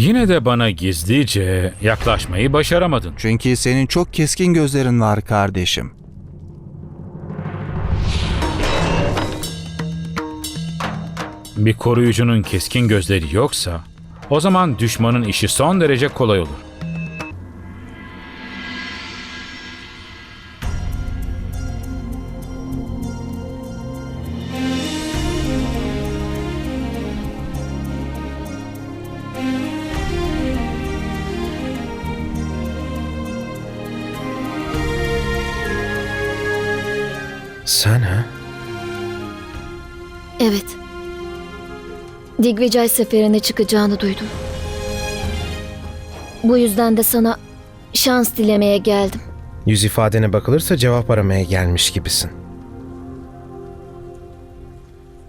Yine de bana gizlice yaklaşmayı başaramadın. Çünkü senin çok keskin gözlerin var kardeşim. Bir koruyucunun keskin gözleri yoksa o zaman düşmanın işi son derece kolay olur. Sen ha? Evet. Digvijay seferine çıkacağını duydum. Bu yüzden de sana şans dilemeye geldim. Yüz ifadene bakılırsa cevap aramaya gelmiş gibisin.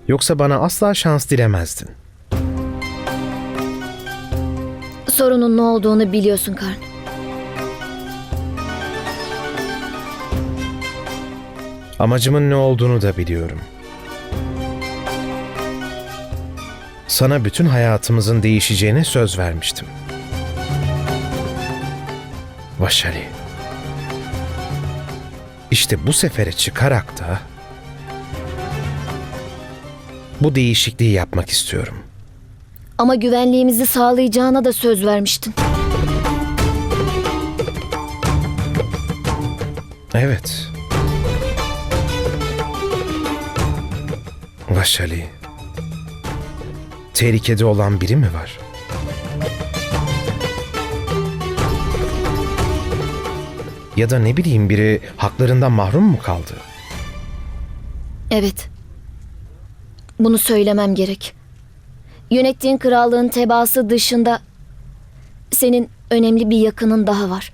Yoksa bana asla şans dilemezdin. Sorunun ne olduğunu biliyorsun Karn. Amacımın ne olduğunu da biliyorum. Sana bütün hayatımızın değişeceğine söz vermiştim. Vaşali. İşte bu sefere çıkarak da bu değişikliği yapmak istiyorum. Ama güvenliğimizi sağlayacağına da söz vermiştin. Evet. Vaşali. Tehlikede olan biri mi var? Ya da ne bileyim biri haklarından mahrum mu kaldı? Evet. Bunu söylemem gerek. Yönettiğin krallığın tebaası dışında senin önemli bir yakının daha var.